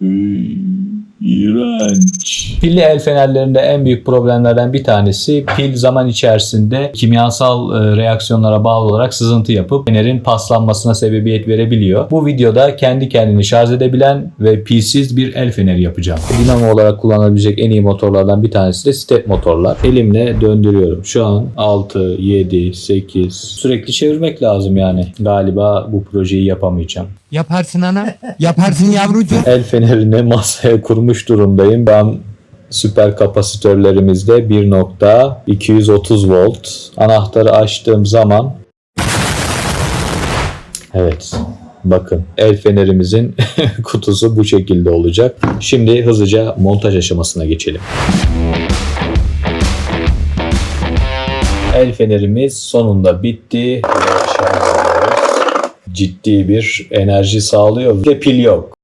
嗯。Pilli el fenerlerinde en büyük problemlerden bir tanesi pil zaman içerisinde kimyasal e, reaksiyonlara bağlı olarak sızıntı yapıp fenerin paslanmasına sebebiyet verebiliyor. Bu videoda kendi kendini şarj edebilen ve pilsiz bir el feneri yapacağım. Dinamo olarak kullanılabilecek en iyi motorlardan bir tanesi de step motorlar. Elimle döndürüyorum. Şu an 6, 7, 8 sürekli çevirmek lazım yani. Galiba bu projeyi yapamayacağım. Yaparsın ana. Yaparsın yavrucuğum. El fenerini masaya kurmuş durumdayım. Ben süper kapasitörlerimizde 1.230 volt. Anahtarı açtığım zaman Evet. Bakın el fenerimizin kutusu bu şekilde olacak. Şimdi hızlıca montaj aşamasına geçelim. El fenerimiz sonunda bitti. Ciddi bir enerji sağlıyor ve pil yok.